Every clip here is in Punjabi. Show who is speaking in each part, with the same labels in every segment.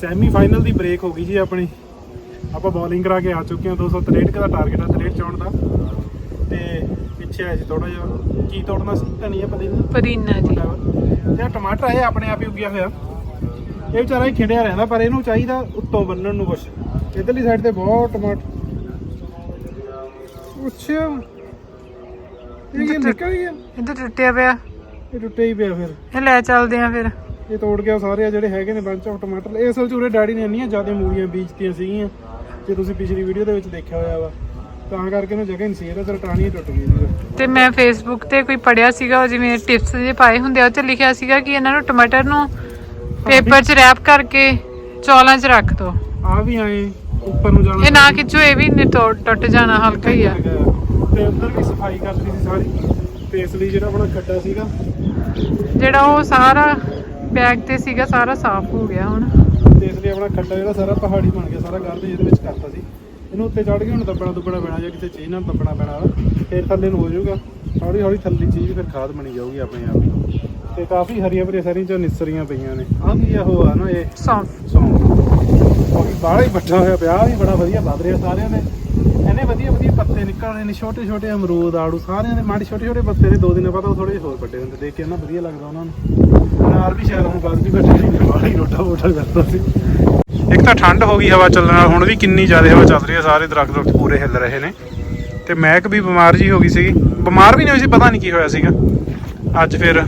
Speaker 1: ਸੈਮੀ ਫਾਈਨਲ ਦੀ ਬ੍ਰੇਕ ਹੋ ਗਈ ਜੀ ਆਪਣੀ। ਆਪਾਂ ਬੋਲਿੰਗ ਕਰਾ ਕੇ ਆ ਚੁੱਕੇ ਹਾਂ 263 ਦਾ ਟਾਰਗੇਟ ਆ 63 ਚੌਣ ਦਾ। ਤੇ ਪਿੱਛੇ ਆਇਆ ਜੀ ਥੋੜਾ ਜਿਹਾ। ਕੀ ਤੋੜਨਾ ਸੀ ਧਨੀਆ ਪਤੀ ਨੂੰ?
Speaker 2: ਪਰੀਨਾ ਜੀ।
Speaker 1: ਇਹ ਟਮਾਟਰ ਇਹ ਆਪਣੇ ਆਪ ਹੀ ਉੱਗਿਆ ਹੋਇਆ। ਇਹ ਵਿਚਾਰਾ ਹੀ ਖਿੰਡਿਆ ਰਹਿੰਦਾ ਪਰ ਇਹਨੂੰ ਚਾਹੀਦਾ ਉੱਤੋਂ ਬੰਨਣ ਨੂੰ ਕੁਛ। ਇਧਰਲੀ ਸਾਈਡ ਤੇ ਬਹੁਤ ਟਮਾਟਰ ਅੱਛਾ ਇਹ ਨਿਕਲ ਗਿਆ।
Speaker 2: ਇੱਧਰ ਟੁੱਟਿਆ ਪਿਆ।
Speaker 1: ਇਹ ਟੁੱਟਿਆ ਹੀ ਪਿਆ ਫਿਰ।
Speaker 2: ਇਹ ਲੈ ਚੱਲਦੇ ਆ ਫਿਰ।
Speaker 1: ਇਹ ਤੋੜ ਗਿਆ ਸਾਰੇ ਆ ਜਿਹੜੇ ਹੈਗੇ ਨੇ ਬੰਚ ਆਫ ਟਮਾਟਰ ਇਹ ਅਸਲ ਚ ਉਰੇ ਡੈਡੀ ਨੇ ਇੰਨੀਆਂ ਜ਼ਿਆਦਾ ਮੂਲੀਆਂ ਬੀਜਤੀਆਂ ਸੀਗੀਆਂ ਜੇ ਤੁਸੀਂ ਪਿਛਲੀ ਵੀਡੀਓ ਦੇ ਵਿੱਚ ਦੇਖਿਆ ਹੋਇਆ ਵਾ। ਤਾਂ ਕਰਕੇ ਇਹਨੂੰ ਜਗ੍ਹਾ ਨਹੀਂ ਸੀ ਇਹਦਾ ਤੇ ਟਾਹਣੀ ਟੁੱਟ ਗਈ ਸੀ
Speaker 2: ਤੇ ਮੈਂ ਫੇਸਬੁੱਕ ਤੇ ਕੋਈ ਪੜਿਆ ਸੀਗਾ ਜਿਵੇਂ ਟਿਪਸ ਜੇ ਪਾਏ ਹੁੰਦੇ ਆ ਉਹ ਤੇ ਲਿਖਿਆ ਸੀਗਾ ਕਿ ਇਹਨਾਂ ਨੂੰ ਟਮਾਟਰ ਨੂੰ ਪੇਪਰ 'ਚ ਰੈਪ ਕਰਕੇ ਚੌਲਾਂ 'ਚ ਰੱਖ ਦੋ।
Speaker 1: ਆ ਵੀ ਆਏ ਉੱਪਰ ਨੂੰ ਜਾਣਾ
Speaker 2: ਇਹ ਨਾ ਖਿੱਚੋ ਇਹ ਵੀ ਨੀ ਟੁੱਟ ਜਾਣਾ ਹਲਕਾ ਹੀ ਆ।
Speaker 1: ਤੇ ਅੰਦਰ ਵੀ ਸਫ਼ਾਈ ਕਰਤੀ ਸੀ ਸਾਰੀ। ਤੇ ਇਸ ਲਈ ਜਿਹੜਾ ਆਪਣਾ ਖੱਡਾ ਸੀਗਾ।
Speaker 2: ਜਿਹੜਾ ਉਹ ਸਾਰਾ ਬੈਗ ਤੇ ਸੀਗਾ ਸਾਰਾ ਸਾਫ਼ ਹੋ ਗਿਆ ਹੁਣ।
Speaker 1: ਇਸ ਲਈ ਆਪਣਾ ਖੱਡਾ ਜਿਹੜਾ ਸਾਰਾ ਪਹਾੜੀ ਬਣ ਗਿਆ ਸਾਰਾ ਗਰਦ ਜਿਹਦੇ ਵਿੱਚ ਕਰਤਾ ਸੀ। ਇਹਨੂੰ ਉੱਤੇ ਚੜ ਕੇ ਹੁਣ ਦੱਬਣਾ ਦੁੱਬਣਾ ਪੈਣਾ ਜਾਂ ਕਿਸੇ ਚੀਜ਼ ਨਾਲ ਦੱਬਣਾ ਪੈਣਾ। ਫਿਰ ਥੱਲੇ ਨੂੰ ਹੋ ਜਾਊਗਾ। ਹੌਲੀ ਹੌਲੀ ਥੱਲੀ ਚੀਜ਼ ਫਿਰ ਖਾਦ ਬਣੀ ਜਾਊਗੀ ਆਪਣੇ ਆਪ ਹੀ ਤੇ ਕਾਫੀ ਹਰੀਆਂ ਭਰੀਆਂ ਸਾਰੀਆਂ ਚੋਂ ਨਿਸਰੀਆਂ ਪਈਆਂ ਨੇ। ਆਹ ਕੀ ਆ ਉਹ ਆ ਨਾ ਇਹ
Speaker 2: ਸੌਂਫ।
Speaker 1: ਵੀ ਬਾਹਲਾ ਹੀ ਵੱਡਾ ਹੋਇਆ ਪਿਆ ਵੀ ਬੜਾ ਵਧੀਆ ਵੱਧ ਰਿਹਾ ਸਾਰਿਆਂ ਦੇ ਇਹਨੇ ਵਧੀਆ ਵਧੀਆ ਪੱਤੇ ਨਿਕਲ ਨੇ, ਛੋਟੇ ਛੋਟੇ ਅਮਰੂਦ, ਆੜੂ, ਸਾਰਿਆਂ ਦੇ ਮਾੜੇ ਛੋਟੇ ਛੋਟੇ ਪੱਤੇ ਨੇ, ਦੋ ਦਿਨਾਂ ਬਾਅਦ ਉਹ ਥੋੜੇ ਹੋਰ ਵੱਡੇ ਹੁੰਦੇ, ਦੇਖ ਕੇ ਨਾ ਵਧੀਆ ਲੱਗਦਾ ਉਹਨਾਂ ਨੂੰ। ਅਨਾਰ ਵੀ ਸ਼ਾਇਦ ਹੁਣ ਬਾਅਦ ਵੀ ਵੱਡੇ ਨਹੀਂ ਬਾਹਲਾ ਹੀ ਰੋਟਾ ਮੋਟਾ ਕਰਦਾ ਸੀ। ਇੱਕ ਤਾਂ ਠੰਡ ਹੋ ਗਈ ਹਵਾ ਚੱਲਣ ਨਾਲ, ਹੁਣ ਵੀ ਕਿੰਨੀ ਜ਼ਿਆਦਾ ਹਵਾ ਚੱਲ ਰਹੀ ਹੈ, ਸਾਰੇ ਦਰਖਤ ਦਰਖਤ ਪੂਰੇ ਹਿੱਲ ਰਹੇ ਨੇ। ਤੇ ਮਹਿਕ ਵੀ ਬਿਮਾਰ ਜੀ ਹੋ ਗਈ ਸੀਗੀ। ਬਿਮਾਰ ਵੀ ਨਹੀਂ ਹੋਈ ਸੀ, ਪਤਾ ਨਹੀਂ ਕੀ ਹੋਇਆ ਸੀਗਾ। ਅੱਜ ਫਿਰ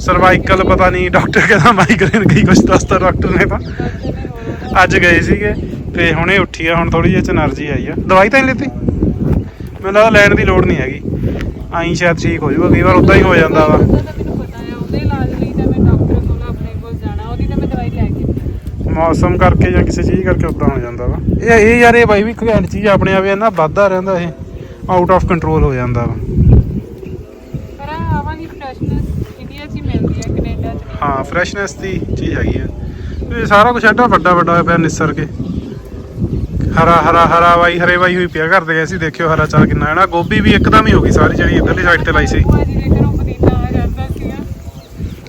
Speaker 1: ਸਰਵਾਈਕਲ, ਪਤਾ ਨਹੀਂ ਡਾਕਟਰ ਕਹਿੰਦਾ ਮਾਈਗ੍ਰੇਨ ਕੀ ਕੁਝ ਦੱਸਤਾ ਡਾਕਟਰ ਨੇ ਤਾਂ। ਅੱਜ ਗਏ ਸੀਗੇ। ਤੇ ਹੁਣੇ ਉੱਠੀ ਆ ਹੁਣ ਥੋੜੀ ਜਿਹੀ ਚ ਆਈ ਆ। ਦਵਾਈ ਤਾਂ ਨਹੀਂ ਲੈਤੀ? ਮੈਨੂੰ ਲੱਗਦਾ ਲੈਣ ਦੀ ਲੋੜ ਨਹੀਂ ਹੈਗੀ। ਆਈ ਸ਼ਾਇਦ ਠੀਕ ਹੋ ਜਾਊਗਾ ਕਈ ਵਾਰ ਉਦਾਂ ਹੀ ਹੋ ਜਾਂਦਾ ਵਾ। ਮੌਸਮ ਕਰਕੇ ਜਾਂ ਕਿਸੇ ਚੀਜ਼ ਕਰਕੇ ਉਦਾਂ ਹੋ ਜਾਂਦਾ ਵਾ। ਇਹ ਇਹ ਯਾਰ ਇਹ ਬਾਈ ਵੀ ਘੈਂਟ ਚੀਜ਼ ਆਪਣੇ ਆਵੇ ਨਾ ਵੱਧਦਾ ਰਹਿੰਦਾ ਇਹ ਆਊਟ ਆਫ ਕੰਟਰੋਲ ਹੋ ਜਾਂਦਾ ਵਾ।
Speaker 2: ਹਾਂ
Speaker 1: ਫਰੈਸ਼ਨੈਸ ਦੀ ਚੀਜ਼ ਹੈਗੀ ਆ। ਇਹ ਸਾਰਾ ਕੁਝ ਐਡਾ ਵੱਡਾ ਵੱਡਾ ਹੋਇਆ ਪਿਆ ਨਿਸਰ ਕੇ। ਹਰਾ ਹਰਾ ਹਰਾ ਵਾਈ ਹਰੇ ਵਾਈ ਹੋਈ ਪਿਆ ਕਰਦੇ ਗਏ ਸੀ ਦੇਖਿਓ ਹਰਾ ਚਾਰ ਕਿੰਨਾ ਹੈ ਨਾ। ਗੋਭੀ ਵੀ ਇੱਕਦਮ ਹੀ ਹੋ ਗਈ ਸਾਰੀ ਜਿਹੜੀ ਇੱਧਰਲੀ ਸਾਈਡ ਤੇ ਲਾਈ ਸੀ।
Speaker 2: ਭੂਆ ਜੀ ਦੇ ਘਰੋਂ ਪਦੀਨਾ ਆ ਜਾਂਦਾ ਸੀਗਾ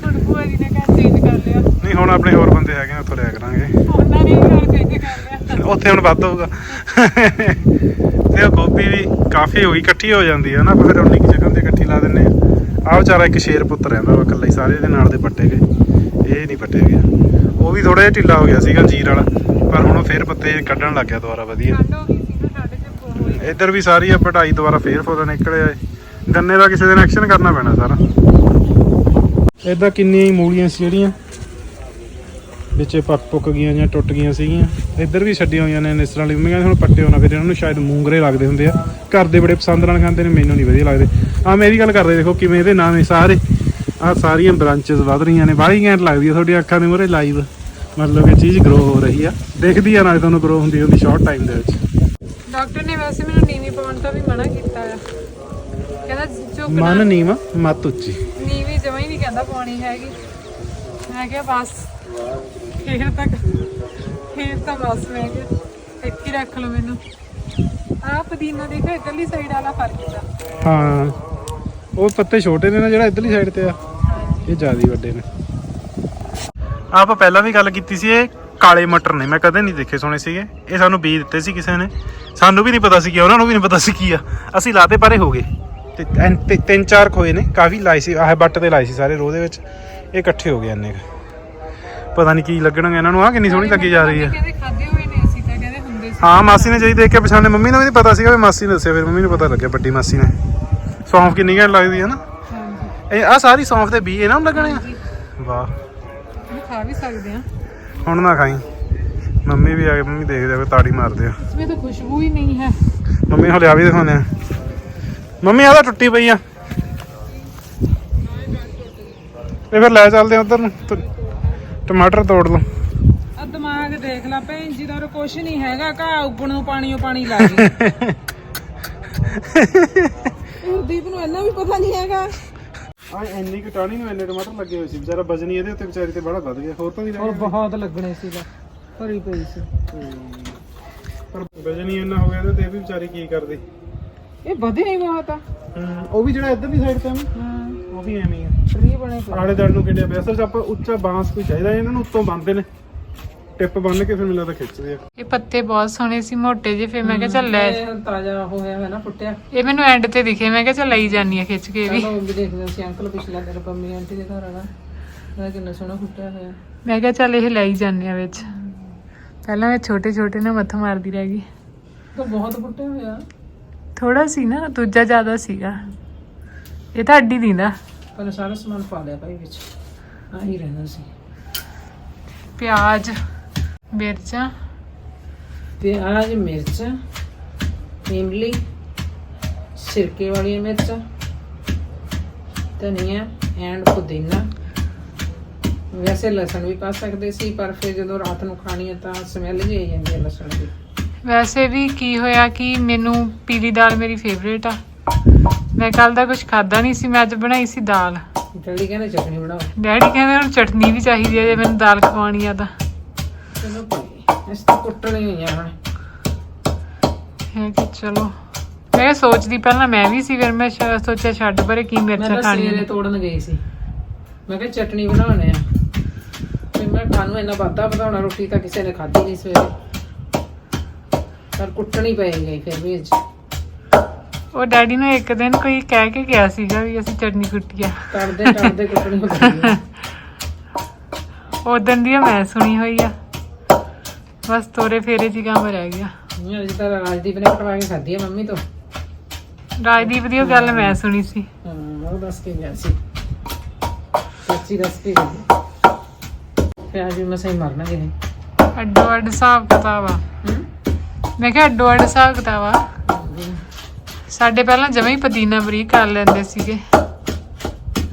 Speaker 2: ਹੁਣ ਭੂਆ ਜੀ ਨੇ ਘਰ ਚੇਂਜ ਕਰ ਲਿਆ।
Speaker 1: ਨਹੀਂ ਹੁਣ ਆਪਣੇ ਹੋਰ ਬੰਦੇ ਹੈਗੇ ਨੇ ਉੱਥੋਂ ਲਿਆ ਕਰਾਂਗੇ।
Speaker 2: ਉਹਨਾਂ ਨੇ ਵੀ ਘਰ ਚੇਂਜ ਕਰ ਲਿਆ।
Speaker 1: ਉੱਥੇ ਹੁਣ ਵੱਧ ਹੋਊਗਾ। ਤੇ ਉਹ ਗੋਭੀ ਵੀ ਕਾਫੀ ਹੋ ਗਈ ਇਕੱਠੀ ਹੋ ਜਾਂਦੀ ਹੈ ਨਾ ਆਪਾਂ ਫਿਰ ਉਨੀ ਕੁ ਜਗ੍ਹਾ ਤੇ ਇਕੱਠੀ ਲਾ ਦਿੰਨੇ ਆ ਆਹ ਵਿਚਾਰਾ ਇੱਕ ਸ਼ੇਰ ਪੁੱਤ ਰਹਿੰਦਾ ਵਾ ਇਕੱਲਾ ਹੀ ਸਾਰੇ ਦੇ ਨਾਲ ਦੇ ਪੱਟੇ ਗਏ। ਇਹ ਨਹੀਂ ਪੱਟੇ ਗਿਆ ਉਹ ਵੀ ਥੋੜਾ ਜਿਹਾ ਢਿੱਲਾ ਹੋ ਗਿਆ ਸੀਗਾ ਜੀਰ ਵਾਲਾ। ਪਰ ਹੁਣ ਉਹ ਫੇਰ ਪੱਤੇ ਕੱਢਣ ਲੱਗ ਗਿਆ ਦੁਬਾਰਾ ਵਧੀਆ।
Speaker 2: ਠੰਡ ਹੋ ਗਈ ਸੀ ਨਾ ਠੰਡ 'ਚ ਬਹੁਤ ਹੋਈ
Speaker 1: ਇੱਧਰ ਵੀ ਸਾਰੀ ਆ ਪਟਾਈ ਦੁਬਾਰਾ ਫੇਰ ਫੁੱਲ ਨਿਕਲਿਆ ਏ। ਗੰਨੇ ਦਾ ਕਿਸੇ ਦਿਨ ਐਕਸ਼ਨ ਕਰਨਾ ਪੈਣਾ ਸਾਰਾ। ਇਦਾਂ ਕਿੰਨੀਆਂ ਹੀ ਮੂਲੀਆਂ ਸੀ ਜਿਹੜੀਆਂ ਵਿੱਚੇ ਪੱਕ ਪੁੱਕ ਗਈਆਂ ਜਾਂ ਟੁੱਟ ਗਈਆਂ ਸੀਗੀਆਂ। ਇੱਧਰ ਵੀ ਛੱਡੀਆਂ ਹੋਈਆਂ ਨੇ ਨਿਸਰਾਂ ਲਈ ਮੰਮੀ ਕਹਿੰਦੇ ਹੁਣ ਪੱਟੇ ਹੋਣਾ ਫਿਰ ਇਹਨਾਂ ਨੂੰ ਸ਼ਾਇਦ ਮੂੰਗਰੇ ਲੱਗਦੇ ਹੁੰਦੇ ਆ। ਘਰ ਦੇ ਬੜੇ ਪਸੰਦ ਨਾਲ ਖਾਂਦੇ ਨੇ ਮੈਨੂੰ ਨਹੀਂ ਵਧੀਆ ਲੱਗਦੇ। ਆ ਮੇਰੀ ਗੱਲ ਕਰਦੇ ਦੇਖੋ ਕਿਵੇਂ ਇਹਦੇ ਨਾਂ ਨੇ ਸਾਰੇ ਆ ਸਾਰੀਆਂ ਬ੍ਰਾਂਚਸ ਵੱਧ ਰਹੀਆਂ ਨੇ। ਬਾਹਲੀ ਘੈਂਟ ਲੱਗਦੀ ਆ ਤੁਹਾਡੀ ਅੱਖਾਂ ਦੇ ਮੂਹਰੇ ਲਾਈਵ ਮਤਲਬ ਇਹ ਚੀਜ਼ ਗਰੋ ਹੋ ਰਹੀ ਆ। ਦਿਖਦੀ ਆ ਨਾਲੇ ਤੁਹਾਨੂੰ ਗਰੋ ਹੁੰਦੀ ਹੁੰਦੀ ਸ਼ਾਰਟ ਟਾਈਮ ਦੇ ਵਿੱਚ।
Speaker 2: ਡਾਕਟਰ ਨੇ ਵੈਸੇ ਮੈਨੂੰ ਨੀਵੀਂ ਪਾਉਣ ਤੋਂ ਵੀ ਮਨਾ ਕੀਤਾ ਆ। ਕਹਿੰਦਾ ਝੁਕਣਾ
Speaker 1: ਮਨ ਨੀਵਾ ਮਤ ਉੱਚੀ।
Speaker 2: ਨੀਵੀਂ ਜਮਾਂ ਹੀ ਨਹੀਂ ਕਹਿੰਦਾ ਪਾਉਣੀ ਹੈਗੀ। ਮੈਂ ਕਿਹਾ ਬਸ। ਫੇਰ ਤੱਕ ਫੇਰ ਤਾਂ ਬਸ ਮੈਂ ਕਿਹਾ ਇੱਥੇ ਹੀ ਰੱਖ ਲਓ ਮੈਨੂੰ। ਆਹ ਪੁਦੀਨਾ ਦੇਖੋ ਇਧਰਲੀ ਸਾਈਡ ਵਾਲਾ ਫ਼ਰਕ ਦਾ
Speaker 1: ਹਾਂ। ਉਹ ਪੱਤੇ ਛੋਟੇ ਨੇ ਨਾ ਜਿਹੜਾ ਇਧਰਲੀ ਸਾਈਡ ਤੇ ਆ। ਇਹ ਜ਼ਿਆਦਾ ਵੱਡੇ ਨੇ। ਆਪਾਂ ਪਹਿਲਾਂ ਵੀ ਗੱਲ ਕੀਤੀ ਸੀ ਇਹ ਕਾਲੇ ਮਟਰ ਨੇ। ਮੈਂ ਕਦੇ ਨਹੀਂ ਦੇਖੇ ਸੁਣੇ ਸੀਗੇ। ਇਹ ਸਾਨੂੰ ਬੀਜ ਦਿੱਤੇ ਸੀ ਕਿਸੇ ਨੇ। ਸਾਨੂੰ ਵੀ ਨਹੀਂ ਪਤਾ ਸੀ ਕਿ ਉਹਨਾਂ ਨੂੰ ਵੀ ਨਹੀਂ ਪਤਾ ਸੀ ਕੀ ਆ। ਅਸੀਂ ਲਾਤੇ ਪਰੇ ਹੋ ਗਏ। ਤੇ ਤਿੰਨ- ਤਿ- ਤਿੰਨ ਚਾਰ ਖੋਏ ਨੇ ਕਾਫੀ ਲਾਏ ਸੀ ਆਹ ਬੱਟ ਤੇ ਲਾਏ ਸੀ ਸਾਰੇ ਰੋਹ ਦੇ ਵਿੱਚ। ਇਹ ਇਕੱਠੇ ਹੋ ਗਏ ਇੰਨੇ ਕੁ। ਪਤਾ ਨਹੀਂ ਕੀ ਲੱਗਣਗੇ ਇਹਨਾਂ ਨੂੰ ਆ ਕਿੰਨੀ ਸੋਹਣੀ ਲੱਗੀ ਜਾ ਰਹੀ ਹੈ।
Speaker 2: ਕਹਿੰਦੇ ਖਾਦੇ ਹੋਏ ਨੇ ਅਸੀਂ ਤਾਂ ਕਹਿੰਦੇ ਹੁੰਦੇ ਸੀ।
Speaker 1: ਹਾਂ ਮਾਸੀ ਨੇ ਜਿਹੀ ਦੇਖ ਕੇ ਪਛਾਣੇ ਮੰਮੀ ਨੂੰ ਵੀ ਨਹੀਂ ਪਤਾ ਸੀਗਾ ਵੀ ਮਾਸੀ ਨੇ ਦੱਸਿਆ ਫਿਰ ਮੰਮੀ ਨੂੰ ਪਤਾ ਲੱਗਿਆ ਵੱਡੀ ਮਾਸੀ ਨੇ। ਸੌਂਫ ਕਿੰਨੀ ਘੈਂਟ ਲੱਗਦੀ ਹੈ ਨਾ।
Speaker 2: ਹਾਂਜੀ।
Speaker 1: ਇਹ ਆ ਸਾਰੀ ਸੌਂਫ ਦੇ ਬੀ ਇਹਨਾਂ ਨੂੰ ਲੱਗਣੇ ਆ? ਵਾਹ।
Speaker 2: ਖਾ ਵੀ ਸਕਦੇ ਆ
Speaker 1: ਹੁਣ ਨਾ ਖਾਈ ਮੰਮੀ ਵੀ ਆ ਕੇ ਮੰਮੀ ਦੇਖਦੇ ਆ ਤਾੜੀ ਮਾਰਦੇ ਆ
Speaker 2: इसमें तो खुशबू ही नहीं है
Speaker 1: ਮੰਮੀ ਹਲੇ ਆ ਵੀ ਦਿਖਾਉਂਦੇ ਆ ਮੰਮੀ ਆ ਤਾਂ ਟੁੱਟੀ ਪਈ ਆ ਇਹ ਫਿਰ ਲੈ ਚੱਲਦੇ ਆ ਉਧਰ ਨੂੰ ਟ- ਟਮਾਟਰ ਤੋੜ ਲਓ
Speaker 2: ਆ ਦਿਮਾਗ ਦੇਖ ਲੈ ਭੈਣ ਜੀ ਦਾ ਉਰੇ ਕੁਛ ਨਹੀਂ ਹੈਗਾ ਘਾ ਉੱਗਣ ਨੂੰ ਪਾਣੀਓ ਪਾਣੀ ਲਾ ਗਈ ਹਰਦੀਪ ਨੂੰ ਇੰਨਾ ਵੀ ਪਤਾ ਨਹੀਂ ਹੈਗਾ
Speaker 1: ਆ ਇੰਨੀ ਕਟਾਣੀ ਨੂੰ ਇੰਨੇ ਟਮਾਟਰ ਲੱਗੇ ਹੋਏ ਸੀ ਵਿਚਾਰਾ ਵਜਨੀ ਇਹਦੇ ਉੱਤੇ ਵਿਚਾਰੀ ਤੇ ਬੜਾ ਵੱਧ ਗਿਆ ਹੋਰ ਤਾਂ ਨਹੀਂ
Speaker 2: ਔਰ ਬਹੁਤ ਲੱਗਣੇ ਸੀਗਾ ਭਰੀ ਪਈ ਸੀ।
Speaker 1: ਪਰ ਵਜਨੀ ਇੰਨਾ ਹੋ ਗਿਆ ਇਹਦੇ ਤੇ ਇਹ ਵੀ ਵਿਚਾਰੀ ਕੀ ਕਰਦੀ?
Speaker 2: ਇਹ ਵਧੇ ਹੀ ਬਹੁਤ। ਆ
Speaker 1: ਉਹ ਵੀ ਜਿਹੜਾ ਇੱਧਰ ਦੀ ਸਾਈਡ ਤੇ ਆ ਨਾ
Speaker 2: ਹਾਂ।
Speaker 1: ਉਹ ਵੀ ਐਵੇਂ ਹੀ ਆ।
Speaker 2: ਟਰੀ ਬਣੇ ਪਏ।
Speaker 1: ਦੜ ਨੂੰ ਕਿੱਡੇ ਅਸਲ 'ਚ ਆਪਾਂ ਉੱਚਾ ਬਾਂਸ ਕੋਈ ਚਾਹੀਦਾ ਇਹਨਾਂ ਨੂੰ ਉੱਤੋਂ ਬੰਨਦੇ ਨੇ। ਟਿਪ ਬੰਨ ਕੇ ਫਿਰ ਮੈਨੂੰ ਲੱਗਦਾ ਖਿੱਚਦੇ ਆ।
Speaker 2: ਇਹ ਪੱਤੇ ਬਹੁਤ ਸੋਹਣੇ ਸੀ ਮੋਟੇ ਜਿਹੇ ਫਿਰ ਮੈਂ ਕਿਹਾ ਚੱਲ ਲੈ।
Speaker 3: ਇਹ ਤਾਜ਼ਾ ਹੋਇਆ ਹੈ ਨਾ ਫੁੱਟਿਆ।
Speaker 2: ਇਹ ਮੈਨੂੰ ਐਂਡ ਤੇ ਦਿਖੇ ਮੈਂ ਕਿਹਾ ਚੱਲ ਲਈ ਜਾਨੀ ਆ ਖਿੱਚ ਕੇ ਇਹ ਵੀ।
Speaker 3: ਚਲੋ ਵੀ ਦੇਖਦੇ ਸੀ ਅੰਕਲ ਪਿਛਲਾ ਤੇਰੇ ਪੰਮੀ ਆਂਟੀ ਦੇ ਘਰ ਵਾਲਾ। ਇਹਦਾ ਕਿੰਨਾ ਸੋਹਣਾ ਫੁੱਟਿਆ ਹੋਇਆ।
Speaker 2: ਮੈਂ ਕਿਹਾ ਚੱਲ ਇਹ ਲਈ ਜਾਨੀ ਆ ਵਿੱਚ। ਪਹਿਲਾਂ ਮੈਂ ਛੋਟੇ ਛੋਟੇ ਨਾਲ ਮੱਥਾ ਮਾਰਦੀ ਰਹਿ ਗਈ।
Speaker 3: ਤਾਂ ਬਹੁਤ ਫੁੱਟਿਆ ਹੋਇਆ।
Speaker 2: ਥੋੜਾ ਸੀ ਨਾ ਦੂਜਾ ਜ਼ਿਆਦਾ ਸੀਗਾ। ਇਹ ਤਾਂ ਅੱਡੀ ਦੀ ਨਾ।
Speaker 3: ਪਰ ਸਾਰਾ ਸਮਾਨ ਪਾ ਲਿਆ ਭਾਈ ਵਿੱਚ। ਆਹੀ ਰਹਿੰਦਾ ਸੀ।
Speaker 2: ਪਿਆਜ਼। ਮਿਰਚਾਂ।
Speaker 3: ਪਿਆਜ਼ ਮਿਰਚ ਇਮਲੀ ਸਿਰਕੇ ਵਾਲੀਆਂ ਮਿਰਚਾਂ ਧਨੀਆ ਐਂਡ ਪੁਦੀਨਾ। ਵੈਸੇ ਲਸਣ ਵੀ ਪਾ ਸਕਦੇ ਸੀ ਪਰ ਫਿਰ ਜਦੋਂ ਰਾਤ ਨੂੰ ਖਾਣੀ ਹੈ ਤਾਂ ਸਮੈਲ ਜਿਹੀ ਆਈ ਜਾਂਦੀ ਹੈ ਲਸਣ ਦੀ।
Speaker 2: ਵੈਸੇ ਵੀ ਕੀ ਹੋਇਆ ਕਿ ਮੈਨੂੰ ਪੀਲੀ ਦਾਲ ਮੇਰੀ ਫੇਵਰੇਟ ਆ। ਮੈਂ ਕੱਲ ਦਾ ਕੁਝ ਖਾਦਾ ਨਹੀਂ ਸੀ ਮੈਂ ਅੱਜ ਬਣਾਈ ਸੀ ਦਾਲ।
Speaker 3: ਜਲਦੀ ਕਹਿੰਦੇ ਚਟਨੀ ਬਣਾਓ।
Speaker 2: ਡੈਡੀ ਕਹਿੰਦੇ ਹੁਣ ਚਟਨੀ ਵੀ ਚਾਹੀਦੀ ਹੈ ਜੇ ਮੈਨੂੰ ਦਾਲ ਖਵਾਉਣੀ ਆ ਤਾਂ।
Speaker 3: ਚਲੋ ਭਾਈ ਇਸ ਤੋਂ ਕੁੱਟਣੀ ਹੋਈਆਂ ਹੁਣ।
Speaker 2: ਹੈ ਕਿ ਚਲੋ। ਮੈਂ ਸੋਚਦੀ ਪਹਿਲਾਂ ਮੈਂ ਵੀ ਸੀ ਫਿਰ ਮੈਂ ਸ਼- ਸੋਚਿਆ ਛੱਡ ਪਰੇ ਕੀ
Speaker 3: ਮੈਂ
Speaker 2: ਮਿਰਚਾਂ
Speaker 3: ਤਾਂ
Speaker 2: ਖਾਣੀਆਂ
Speaker 3: ਸਵੇਰੇ
Speaker 2: ਨੇ।
Speaker 3: ਤੋੜਨ ਗਈ ਸੀ। ਮੈਂ ਕਿਹਾ ਚਟਨੀ ਬਣਾਉਣੇ ਆ। ਤੇ ਮੈਂ ਖਾਨੂੰ ਇੰਨਾ ਵਾਧਾ ਵਧਾਉਣਾ ਰੋਟੀ ਤਾਂ ਕਿਸੇ ਨੇ ਖਾਧੀ ਨਹੀਂ ਸਵੇਰੇ। ਪਰ ਕੁੱਟਣੀ ਪਈ ਗਈ ਫਿਰ ਵੀ ਅੱਜ।
Speaker 2: ਉਹ ਡੈਡੀ ਨੂੰ ਇੱਕ ਦਿਨ ਕੋਈ ਕਹਿ ਕੇ ਗਿਆ ਸੀਗਾ ਵੀ ਅਸੀਂ ਚਟਨੀ ਕੁੱਟੀ ਆ।
Speaker 3: ਤੜਦੇ ਤੜਦੇ ਕੁੱਟਣੀ ਹੋ ਗਈ ਹੈ।
Speaker 2: ਉਦੋਂ ਦੀ ਮੈਂ ਸੁਣੀ ਹੋਈ ਆ। ਬਸ ਤੋਰੇ ਫੇਰੇ ਜੀ ਕੰਮ ਰਹਿ ਗਿਆ।
Speaker 3: ਮੈਂ ਅੱਜ ਤਾਂ ਰਾਜਦੀਪ ਨੇ ਕਟਵਾ ਕੇ ਖਾਧੀ ਆ ਮੰਮੀ ਤੋਂ।
Speaker 2: ਰਾਜਦੀਪ ਦੀ ਉਹ ਗੱਲ ਮੈਂ ਸੁਣੀ ਸੀ।
Speaker 3: ਹਾਂ ਉਹ ਦੱਸ ਕੇ ਗਿਆ ਸੀ। ਸੱਚੀ ਦੱਸ ਕੇ ਗਿਆ। ਫਿਰ ਅੱਜ ਵੀ ਮਸਾਂ ਹੀ ਮਰਨਾ ਗਏ
Speaker 2: ਅੱਡੋ ਅੱਡ ਹਿਸਾਬ ਕਿਤਾਬ ਆ। ਮੈਂ ਕਿਹਾ ਅੱਡੋ ਅੱਡ ਹਿਸਾਬ ਕਿਤਾਬ ਆ। ਸਾਡੇ ਪਹਿਲਾਂ ਜਮਾਂ ਹੀ ਪੁਦੀਨਾ ਬਰੀਕ ਕਰ ਲੈਂਦੇ ਸੀਗੇ।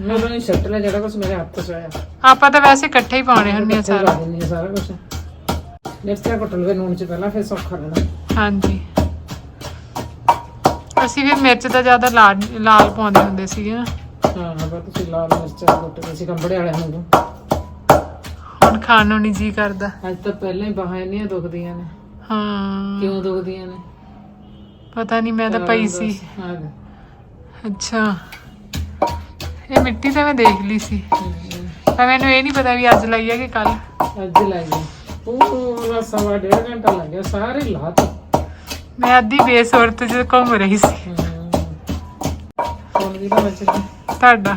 Speaker 3: ਮੈਂ ਉਹਨਾਂ ਨੇ ਛੱਟ ਲਿਆ ਜਿਹੜਾ ਕੁਝ ਮੇਰੇ ਹੱਥ 'ਚ ਆਇਆ।
Speaker 2: ਆਪਾਂ ਤਾਂ ਵੈਸੇ ਇਕੱਠੇ ਹੀ ਪਾਉਣੇ ਹੁੰਦੇ ਆ ਸਾਰਾ।
Speaker 3: ਸਾਰਾ ਕੁਝ ਮਿਰਚਾਂ ਕੁੱਟ ਲਵੇ ਨੂਣ 'ਚ ਪਹਿਲਾਂ ਫਿਰ ਸੌਖਾ ਰਹਿਣਾ।
Speaker 2: ਹਾਂਜੀ। ਅਸੀਂ ਵੀ ਮਿਰਚ ਤਾਂ ਜ਼ਿਆਦਾ ਲਾਲ ਲਾਲ ਪਾਉਂਦੇ ਹੁੰਦੇ ਸੀਗੇ ਨਾ।
Speaker 3: ਹਾਂ ਪਰ ਤੁਸੀਂ ਲਾਲ ਮਿਰਚਾਂ ਕੁੱਟ ਕੇ ਸੀ ਕੰਬੜੇ ਵਾਲਿਆਂ ਨੂੰ
Speaker 2: ਹੁਣ ਖਾਣ ਨੂੰ ਨਹੀਂ ਜੀ ਕਰਦਾ।
Speaker 3: ਅੱਜ ਤਾਂ ਪਹਿਲਾਂ ਹੀ ਬਾਹਾਂ ਇੰਨੀਆਂ ਦੁਖਦੀਆਂ ਨੇ।
Speaker 2: ਹਾਂ।
Speaker 3: ਕਿਉਂ ਦੁਖਦੀਆਂ ਨੇ?
Speaker 2: ਪਤਾ ਨਹੀਂ ਮੈਂ ਤਾਂ ਪਈ ਸੀ।
Speaker 3: ਹਾਂ
Speaker 2: ਅੱਛਾ। ਇਹ ਮਿੱਟੀ ਤਾਂ ਮੈਂ ਦੇਖ ਲਈ ਸੀ। ਪਰ ਮੈਨੂੰ ਇਹ ਨਹੀਂ ਪਤਾ ਵੀ ਅੱਜ ਲਈ ਹੈ ਕਿ ਕੱਲ
Speaker 3: ਅੱਜ ਪੂਰਾ ਸਵਾ ਡੇਢ ਘੰਟਾ ਲੱਗਿਆ ਸਾਰੇ ਲਾਤ।
Speaker 2: ਮੈਂ ਅੱਧੀ ਬੇਸੁਰਤ ਚ ਘੁੰਮ ਰਹੀ ਸੀ।
Speaker 3: ਫੋਨ ਵੀ ਤਾਂ ਬਚ ਗਿਆ
Speaker 2: ਤੁਹਾਡਾ?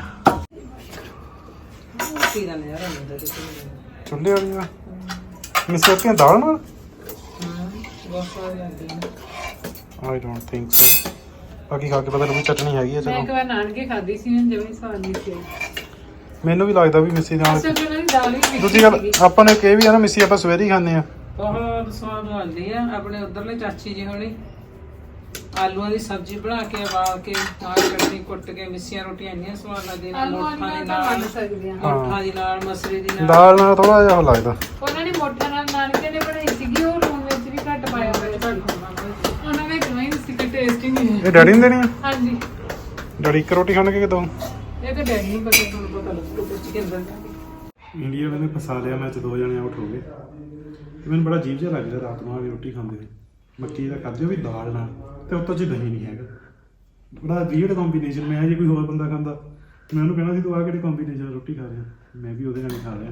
Speaker 3: ਕੀ ਗੱਲ ਯਾਰ ਅੰਦਰ
Speaker 1: ਚੁੱਲ੍ਹੇ ਵਾਲੀਆਂ ਦਾਲ ਨਾਲ?
Speaker 3: ਹਾਂ ਬਹੁਤ ਸਾਰੇ ਆਂਦੇ ਨੇ
Speaker 1: ਆਈ ਡੋਨਟ ਥਿੰਕ ਸੋ ਬਾਕੀ ਖਾ ਕੇ ਪਤਾ ਲੱਗੂ ਚਟਣੀ ਹੈਗੀ ਆ
Speaker 2: ਮੈਂ ਇੱਕ
Speaker 1: ਚਲੋ
Speaker 2: ਵਾਰ ਨਾਨਕੇ ਖਾਧੀ ਸੀ ਨਾ ਜਮੀ ਸਵਾਦ ਨਹੀਂ ਸੀ।
Speaker 1: ਮੈਨੂੰ ਵੀ ਲੱਗਦਾ ਵੀ ਮਿੱਸੀ ਨਾਲ
Speaker 2: ਅਸਲ ਵਿੱਚ ਦਾਲ ਵੀ ਮਿੱਠੀ
Speaker 1: ਦੂਜੀ ਗੱਲ
Speaker 2: ਸੀਗੀ।
Speaker 1: ਆਪਾਂ ਨੇ ਇਹ ਵੀ ਆ ਨਾ ਮਿੱਸੀ ਆਪਾਂ ਸਵੇਰੇ ਹੀ ਖਾਂਦੇ ਆ
Speaker 3: ਬਹੁਤ ਸਵਾਦ ਬਣਦੀ ਆ ਆਪਣੇ ਉਧਰਲੇ ਚਾਚੀ ਜੀ ਹੋਣੀ। ਆਲੂਆਂ ਦੀ ਸਬਜ਼ੀ ਬਣਾ ਕੇ ਉਬਾਲ ਕੇ ਨਾਲ ਚਟਨੀ ਕੁੱਟ ਕੇ ਮਿੱਸੀਆਂ ਰੋਟੀਆਂ ਇੰਨੀਆਂ ਸਵਾਦ ਲੱਗਦੀਆਂ ਨੇ
Speaker 2: ਆਲੂਆਂ
Speaker 3: ਮੋਠਾਂ ਦੇ
Speaker 2: ਨਾਲ ਤਾਂ
Speaker 3: ਨਾਲ
Speaker 2: ਬਣ ਸਕਦੀਆਂ।
Speaker 3: ਮੋਠਾਂ ਦੀ ਨਾਲ ਮਸਰੀ ਦੀ ਨਾਲ।
Speaker 1: ਦਾਲ ਨਾਲ ਥੋੜਾ ਜਿਹਾ ਉਹ ਲੱਗਦਾ।
Speaker 2: ਉਹਨਾਂ ਨੇ ਮੋਟਾ ਨਾਲ ਨਾਨਕੇ ਨੇ ਬਣਾਈ ਸੀਗੀ ਉਹ ਲੂਣ ਵਿੱਚ ਵੀ ਘੱਟ ਪਾਇਆ ਹੋਇਆ ਸੀ। ਉਹਨਾਂ ਨੇ ਕਮਾਈ ਸੀ ਕਿ ਟੇਸਟ ਹੀ ਨਹੀਂ।
Speaker 1: ਇਹ ਡੈਡੀ ਨੂੰ ਦੇਣੀ ਆ?
Speaker 2: ਹਾਂਜੀ।
Speaker 1: ਡੈਡੀ ਇੱਕ ਰੋਟੀ ਖਾਣਗੇ ਕਿ ਦੋ?
Speaker 2: ਇਹ ਤਾਂ ਡੈਡੀ ਨੂੰ ਪਤਾ
Speaker 3: ਤੁਹਾਨੂੰ ਪਤਾ ਲੱਗੂ ਕੁਝ ਕਿੰਨਾ
Speaker 1: ਇੰਡੀਆ ਨੇ ਫਸਾ ਲਿਆ ਮੈਚ ਦੋ ਜਣੇ ਆਊਟ ਹੋ ਗਏ। ਤੇ ਮੈਨੂੰ ਬੜਾ ਅਜੀਬ ਜਿਹਾ ਲੱਗ ਰਿਹਾ ਰਾਤ ਨੂੰ ਆ ਕੇ ਰੋਟੀ ਖਾਂਦੇ ਹੋਏ। ਮੱਕੀ ਦਾ ਖਾਦੇ ਵੀ ਦਾਲ ਨਾਲ, ਤੇ ਉੱਤੋਂ ਚ ਦਹੀਂ ਨਹੀਂ ਹੈਗਾ। ਬੜਾ ਵੀਅਰਡ ਕੰਬੀਨੇਸ਼ਨ ਮੈਂ ਜੇ ਕੋਈ ਹੋਰ ਬੰਦਾ ਖਾਂਦਾ, ਮੈਂ ਉਹਨੂੰ ਕਹਿਣਾ ਸੀ, ਤੂੰ ਆ ਕਿਹੜੇ ਕੰਬੀਨੇਸ਼ਨ ਰੋਟੀ ਖਾ ਰਿਹਾ? ਮੈਂ ਵੀ ਉਹਦੇ ਨਾਲ ਹੀ ਖਾ ਰਿਹਾ।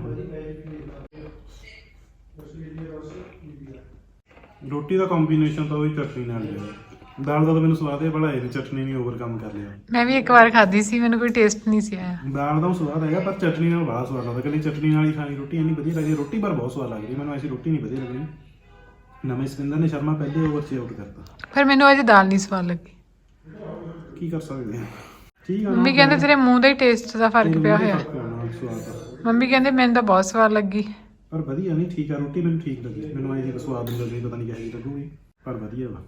Speaker 1: ਰੋਟੀ ਦਾ ਕੰਬੀਨੇਸ਼ਨ ਤਾਂ ਉਹੀ ਚਟਨੀ ਨਾਲ ਹੀ ਹੈ। ਦਾਲ ਦਾ ਤਾਂ ਮੈਨੂੰ ਸਵਾਦ ਹੈ ਬੜਾ ਇਹ ਚਟਨੀ ਨਹੀਂ ਓਵਰਕਮ ਕਰ ਲਿਆ।
Speaker 2: ਮੈਂ ਵੀ ਇੱਕ ਵਾਰ ਖਾਧੀ ਸੀ ਮੈਨੂੰ ਕੋਈ ਟੇਸਟ ਨਹੀਂ ਸੀ ਆਇਆ।
Speaker 1: ਦਾਲ ਦਾ ਉਹ ਸਵਾਦ ਹੈਗਾ ਪਰ ਚਟਨੀ ਨਾਲ ਬੜਾ ਸਵਾਦ ਲੱਗਦਾ। ਕੱਲੀ ਚਟਨੀ ਨਾਲ ਹੀ ਖਾਣੀ ਰੋਟੀ ਇੰਨੀ ਵਧੀਆ ਲੱਗਦੀ। ਰੋਟੀ ਪਰ ਬਹੁਤ ਸਵਾਦ ਲੱਗਦੀ। ਮੈਨੂੰ ਐਸੀ ਰੋਟੀ ਨਹੀਂ ਵਧੀਆ ਲੱਗਦੀ। ਨਵੇਂ ਸਕਿੰਦਰ ਨੇ ਸ਼ਰਮਾ ਪਹਿਲੇ ਓਵਰ 'ਚ ਆਊਟ ਕਰਤਾ।
Speaker 2: ਫਿਰ ਮੈਨੂੰ ਅੱਜ ਦਾਲ ਨਹੀਂ ਸਵਾਦ ਲੱਗੀ।
Speaker 1: ਕੀ ਕਰ ਸਕਦੇ ਹਾਂ ਠੀਕ ਆ
Speaker 2: ਮੰਮੀ ਕਹਿੰਦੇ ਤੇਰੇ ਮੂੰਹ ਦਾ ਹੀ ਟੇਸਟ ਦਾ ਫ਼ਰਕ ਪਿਆ ਹੋਇਆ।
Speaker 1: ਸਵਾਦ ਆ।
Speaker 2: ਮੰਮੀ ਕਹਿੰਦੇ ਮੈਨੂੰ ਤਾਂ ਬਹੁਤ ਸਵਾਦ ਲੱਗੀ।
Speaker 1: ਪਰ ਵਧੀਆ ਨਹੀਂ ਠੀਕ ਆ। ਰੋਟੀ ਮੈਨੂੰ ਠੀਕ ਲੱਗੀ। ਮੈਨੂੰ ਐਸੀ ਸਵਾਦ ਨਹੀਂ ਲੱਗੀ ਪਤਾ ਨਹੀਂ ਕਿਹੋ ਜਿਹੀ ਲੱਗੂਗੀ। ਪਰ ਵਧੀਆ ਵਾ।